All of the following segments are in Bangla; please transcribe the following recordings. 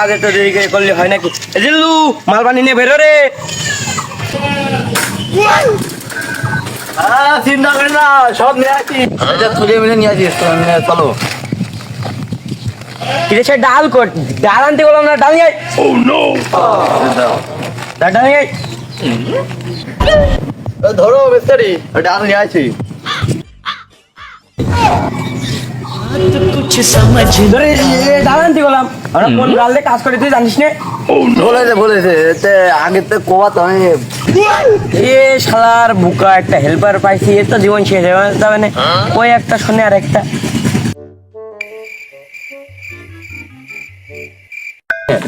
কাজে তো দেরি করলে হয় নাকি? জিল্লু মাল পানি নিয়ে বেরো রে। চিন্তা করি না সব নিয়ে আসি। এটা তুলে মিলে নিয়ে আসিস চলো সে ডাল কর ডাল আনতে বললাম না ডাল নিয়ে আয়। ডাল ডাল নিয়ে ধরো মিস্তারি ডাল নিয়ে আসি। শালার বুকা একটা হেল্পার পাইছি এ তো জীবন শেষ হয়ে যাবে না। ওই একটা শুনে আর একটা।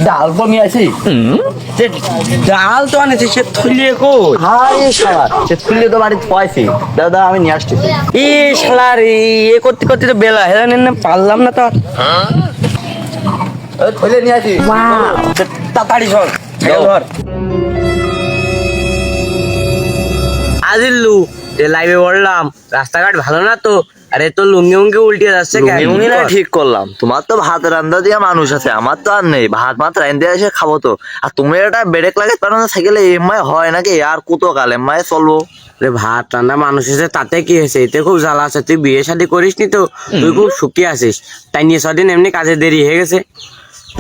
ডাল আসি যে ডাল তো আনেছে সে থলিয়ে কো হাই শালা সে তুলে তো বাড়িতে পাইছি। দাদা আমি নিয়ে আসছি। এ শালার এ এ করতে করতে তো বেলা হেলা না পারলাম না তো। তুলে নিয়ে আসি। তাড়াতাড়ি সর ধর। আজিল্লু যে লাইভে বললাম রাস্তাঘাট ভালো না তো? আরে তো লুঙ্গি উঙ্গি উল্টে যাচ্ছে লুঙ্গি না ঠিক করলাম। তোমার তো ভাত রান্দা দিয়া মানুষ আছে আমার তো আর নেই। ভাত মাত রান্ধে এসে খাব তো। আর তুমি এটা ব্রেক লাগে কারণ না সাইকেলে এমআই হয় নাকি? আর কত কাল এমআই চলবো? রে ভাত রান্না মানুষ আছে তাতে কি হয়েছে? এতে খুব জ্বালা আছে। তুই বিয়ে শাদী করিস নি তো? তুই খুব সুখী আছিস। তাই নিয়ে সদিন এমনি কাজে দেরি হয়ে গেছে।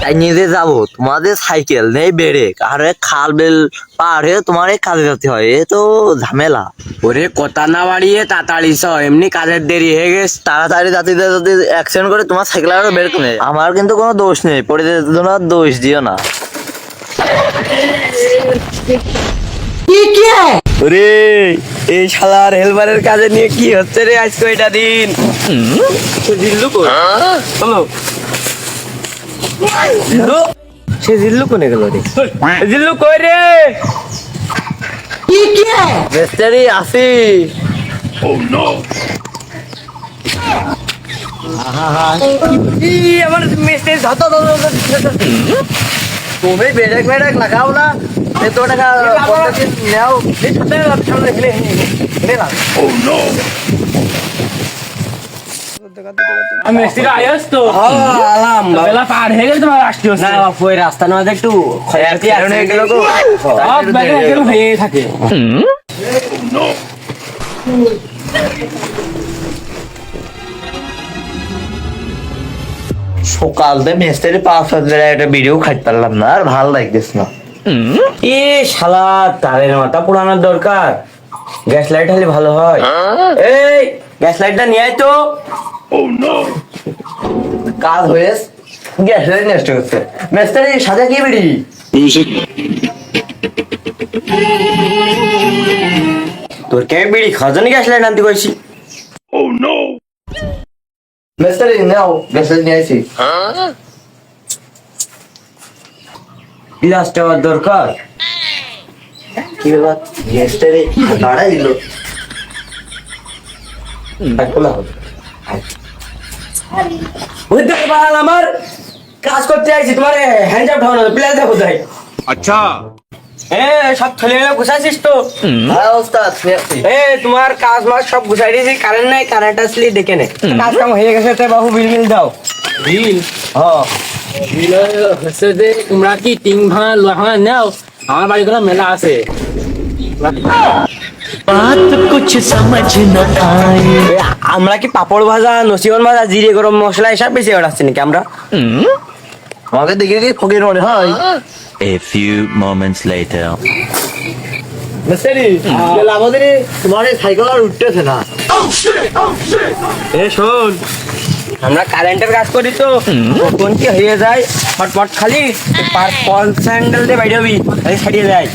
তাই যে যাব তোমাদের সাইকেল নেই ব্রেক আর খাল বেল পার হয়ে তোমার এই কাজে যেতে হয় এ তো ঝামেলা। ওরে কথা না বাড়িয়ে তাড়াতাড়ি চ এমনি কাজের দেরি হয়ে গেছে। তাড়াতাড়ি যাত্রীদের যদি অ্যাক্সিডেন্ট করে তোমার সাইকেল আর বের নেই আমার কিন্তু কোনো দোষ নেই পড়ে যেতে না। দোষ দিও না ওরে এই শালার হেলপারের কাজে নিয়ে কি হচ্ছে রে আজকে এটা দিন? হলো জিল্লু সে জিল্লু কোনে গেল রে? জিল্লু কই রে? মিস্টারি আসি। ই আমার মিস্ত্রি ধত তুমি ব্রেক ব্রেক লাগাও না। এত টাকা নেও আমি মিস্ত্রি আইস তো আলাম বেলা পার হয়ে গেল তোমার আসতে না বাপু এই রাস্তা না একটু তো হয়ে থাকে সকাল থেকে। মিস্ত্রি পাঁচ হাজার একটা ভিডিও খাইতে পারলাম না আর ভালো লাগতেছ না। এ শালা তারের মাথা পুরানোর দরকার। গ্যাস লাইট হলে ভালো হয়। এই গ্যাস লাইটটা নিয়ে আয় তো। কাজ হয়ে গ্যাস নষ্ট করছে মিস্ত্রি সাজা কি বিড়ি? তোর কে বিড়ি? খাওয়ার গ্যাস লাইট আনতে কইছি। মিস্ত্রি নাও গ্যাস নিয়ে আসি গ্লাস টাওয়ার দরকার। কি ব্যাপার? মিস্ত্রি ভাড়া দিল। ওই দেখো আমার। কাজ করতে আইছি তোমার হ্যান্ড আপ ঢানো প্লেয়ার দেখো তাই আচ্ছা। হ্যাঁ সব থলে গুছাইছিস তো? হ্যাঁ ওস্তাদ এ তোমার কাজ মাস সব গুছাই দিয়েছি কারেন্ট নাই কারেন্ট আসলে দেখে নে। কাজ কাম হয়ে গেছে তাই বাবু বিল বিল দাও। বিল হ্যাঁ বিল হচ্ছে যে তোমরা কি টিং ভাঙা লোহা নাও? আমার বাড়িগুলো মেলা আছে। বাত কুছ সমঝ না আয়ে। আমরা কি পাপড় ভাজা নসিবন ভাজা জিরে গরম মশলা এসব বেশি অর্ডাচ্ছি নাকি আমরা? আমাকে দেখে দেখে ফকির মনে হয়। A few moments later. মিস্ত্রি আমাদের তোমার সাইকেল আর উঠতেছে না। এ শোন। আমরা কারেন্টের কাজ করি তো কোন কি হয়ে যায় ফটফট খালি পার পল স্যান্ডেল দিয়ে বাইরে হবি খালি ছাড়িয়ে যায়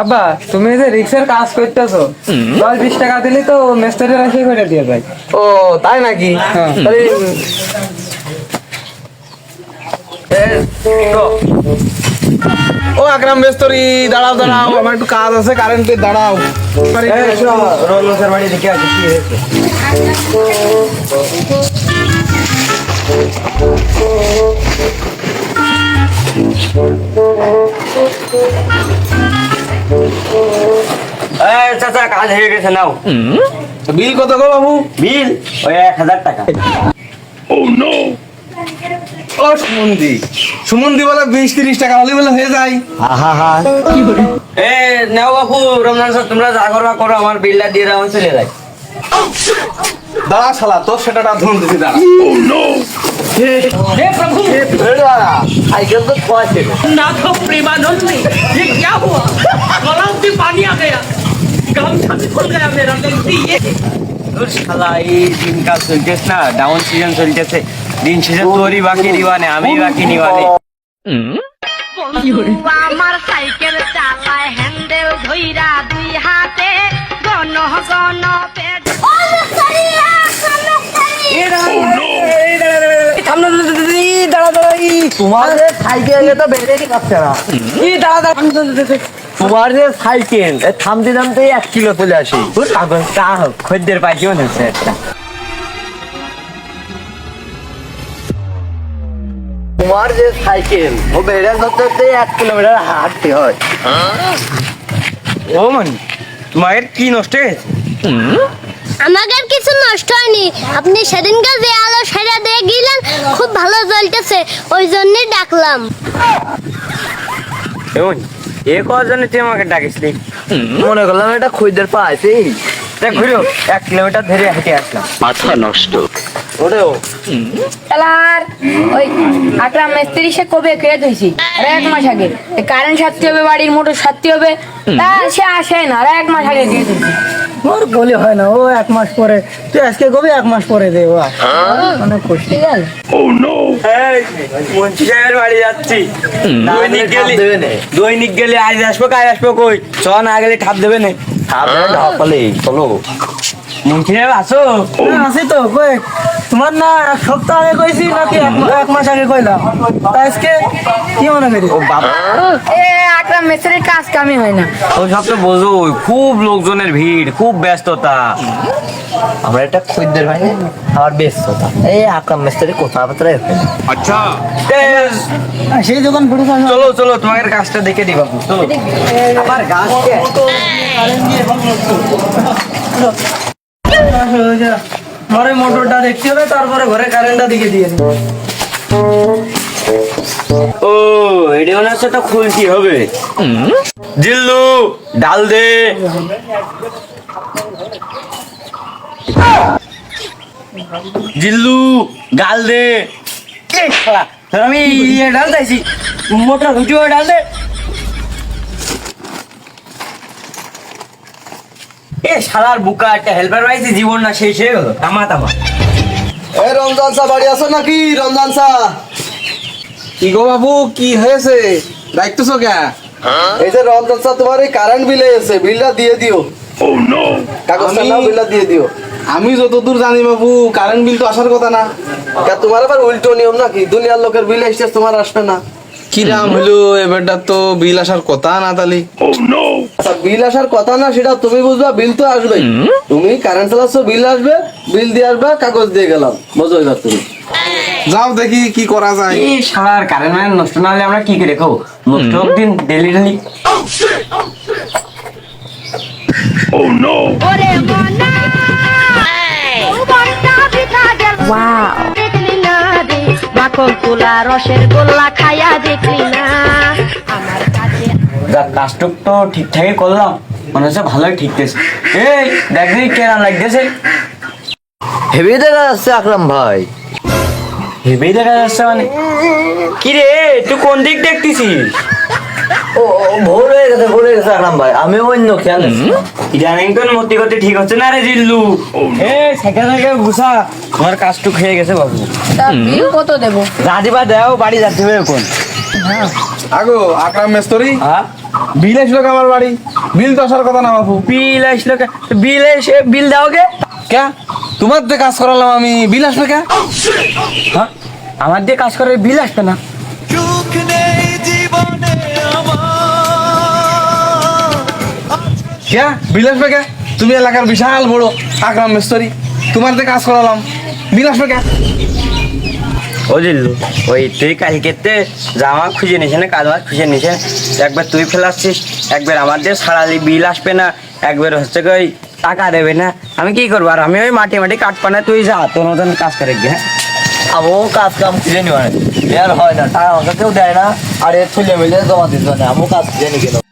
আব্বা তুমি যে রিক্সের কাজ করতেছো দশ বিশ টাকা দিলে তো মেস্তরের এসে করে দিয়ে যায়। ও তাই নাকি? হ্যাঁ। তাহলে ও আকরাম মেস্তরি দাঁড়াও দাঁড়াও আমার একটু কাজ আছে কারেন্টের দাঁড়াও। রোলসের বাড়ি দেখে আছে কি হয়েছে। এই চাচা কাজ হয়ে গেছে নাও। বিল কত গো বাবু? বিল ওই এক হাজার টাকা। ও সুমন্দি। সুমন্দি বলে বিশ তিরিশ টাকা হলে বলে হয়ে যায়। এ নাও বাবু রমজান স্যার তোমরা যা করো করো আমার বিলটা দিয়ে দাও চলে যাই। দাঁড়া শালা তোর সেটাটা ধুন দিছি দাঁড়া সাইকেল তো খোয়াছে नाथ प्रेमानंद नहीं ये क्या हुआ गलाव में पानी आ गया गमछा भी खुल गया मेरा गलती ये তোর শালা এই দিনকাল চলতেছে না ডাউন সিজন চলতেছে দিন শেষে তোরই বাকি নিবানে আমি বাকি নিবানে আমার সাইকেল চালায় হ্যান্ডেল ধইরা দুই হাতে গণ গণ পেট তোমার যে সাইকেল থামতে থামতে এক কিলো চলে আসি খদ্দের পাইছি মনে একটা তোমার যে সাইকেল ও বেড়ে ধরতে এক কিলোমিটার হাঁটতে হয় ও মনি, তোমার কি নষ্ট হয়েছে? আমাদের কিছু নষ্ট হয়নি। আপনি সেদিনকে যে আলো সেটা দিয়ে গেলেন খুব ভালো জ্বলতেছে ওই জন্যই ডাকলাম। এমন? এ কজন তুই আমাকে ডাকিসলি? মনে করলাম এটা দেখ ঘুরো এক কিলোমিটার ধরে হেঁটে আসলাম। ওরেও তালার ওই আকরাম মিস্ত্রি সে কবে খেয়ে ধুইছি আর এক মাস আগে। কারেন্ট সারতে হবে বাড়ির মোটর সারতে হবে। তা সে আসে না আর এক মাস আগে দিয়ে ওর বলে হয় না ও এক মাস পরে তুই আজকে কবি এক মাস পরে দে ও অনেক খুশি। ঠিক আছে। এই, মন্ত্রী সাহেবের বাড়ি যাচ্ছি। দৈনিক গেলে দৈনিক গেলে আজ আসব কাজ আসব কই? চ না গেলে ঠাপ দেবে না। তারপরে ঢাপালে চলো। মন্ত্রী সাহেব আসো আছি তো কই? তোমার না এক সপ্তাহ আগে কইছি নাকি এক মাস আগে কইলাম। তা আজকে কি মনে করি? ও বাবা। এ আকরাম মিস্ত্রির কাজ কামই হয় না। ও সব তো বোঝো খুব লোকজনের ভিড় খুব ব্যস্ততা। আমরা একটা খরিদ্দের ভাই আমার ব্যস্ততা। এই আকাম মিস্ত্রি কথাবার্তা আচ্ছা। সেই দোকান ফুটে চলো চলো তোমাদের কাজটা দেখে দিবা চলো। আমার গাছকে ঘরে মোটরটা দেখতে হবে তারপরে ঘরে কারেন্টটা দিকে দিয়ে ও এটা মনে হচ্ছে তো খুলতি হবে। জিল্লু ডাল দে। জিল্লু ডাল দে। আমি ইয়ে ডাল দিয়েছি মোটর ভিডিও ডাল দে। এ শালার বুকা একটা হেল্পার পাইছি জীবন না শেষ হয়ে গেল। তামা তামা এই রমজান সা বাড়ি আছো নাকি? রমজান সা কি গো বাবু কি হয়েছে? দেখতেছো কে? এই যে রমজান সা তোমার এই কারেন্ট বিল এসে বিলটা দিয়ে দিও। কাগজটা নাও বিলটা দিয়ে দিও। আমি যতদূর জানি বাবু কারেন্ট বিল তো আসার কথা না। তোমার আবার উল্টো নিয়ম নাকি? দুনিয়ার লোকের বিল এসছে তোমার আসবে না। কি দাম হলো এবারটা তো বিল আসার কথা না তালি আচ্ছা বিল আসার কথা না সেটা তুমি বুঝবা বিল তো আসবে তুমি কারেন্ট চালাচ্ছ বিল আসবে বিল দিয়ে আসবে কাগজ দিয়ে গেলাম। বুঝো এবার তুমি। যাও দেখি কি করা যায়। এই শালার কারেন্ট ম্যান নষ্ট না হলে আমরা কি করে খাব? নষ্ট হোক দিন ডেলি ডেলি ওরে মনা। মনটা পিঠা গেল। দেখলি না রে মাখন তুলা রসের গোল্লা খাইয়া দেখলি না। যা কাজটুক তো ঠিকঠাকই করলাম। মনে হচ্ছে ভালোই ঠিকতেছে এই দেখ দেখি কেনা লাগতেছে হেভি দেখা যাচ্ছে আকরাম ভাই। ভেবেই দেখা যাচ্ছে মানে? কি রে তুই কোন দিক দেখতেছিস? ও ভুল হয়ে গেছে ভুল হয়ে গেছে আকরাম ভাই। আমি অন্য খেয়াল ইদানিং তো মতি গতি ঠিক হচ্ছে না রে জিল্লু? এ সাইকেল সাইকেল ঘুষা আমার কাজটুক হয়ে গেছে বাবু। তা বিল কত দেবো? রাজিবা দেও বাড়ি যাচ্ছে হবে এখন। আগো আকরাম মেস্তরি। হ্যাঁ? বিল আসলো আমার বাড়ি? বিল তো আসার কথা না বাবু বিল আসলো বিল এসে বিল দাও কে কে? তোমার যে কাজ করালাম আমি। বিল আসবে কে? হ্যাঁ? আমার দিয়ে কাজ করে বিল আসবে না। কে? বিল আসবে কে? তুমি এলাকার বিশাল বড় আকরাম মেস্তরি। তোমার দিয়ে কাজ করালাম। বিল আসবে কে? ও ওই তুই কালকেতে জামা খুঁজে নিছে না কাজ খুঁজে নিছে একবার তুই ফেলাচ্ছিস একবার আমার দিয়ে সারালি বিল আসবে না, একবার হচ্ছে কি ওই টাকা দেবে না। আমি কি করব? আর আমি ওই মাটি মাটি কাট পানে তুই যা, তোর মতন কাজ করে গিয়ে আমিও কাজ কাম খুঁজে নি মানে আর হয় না, টাকা আমাকে কেউ দেয় না, আর এর ছুলে মিলে জমা দিতে হয় না। আমিও কাজ খুঁজে নি গেলাম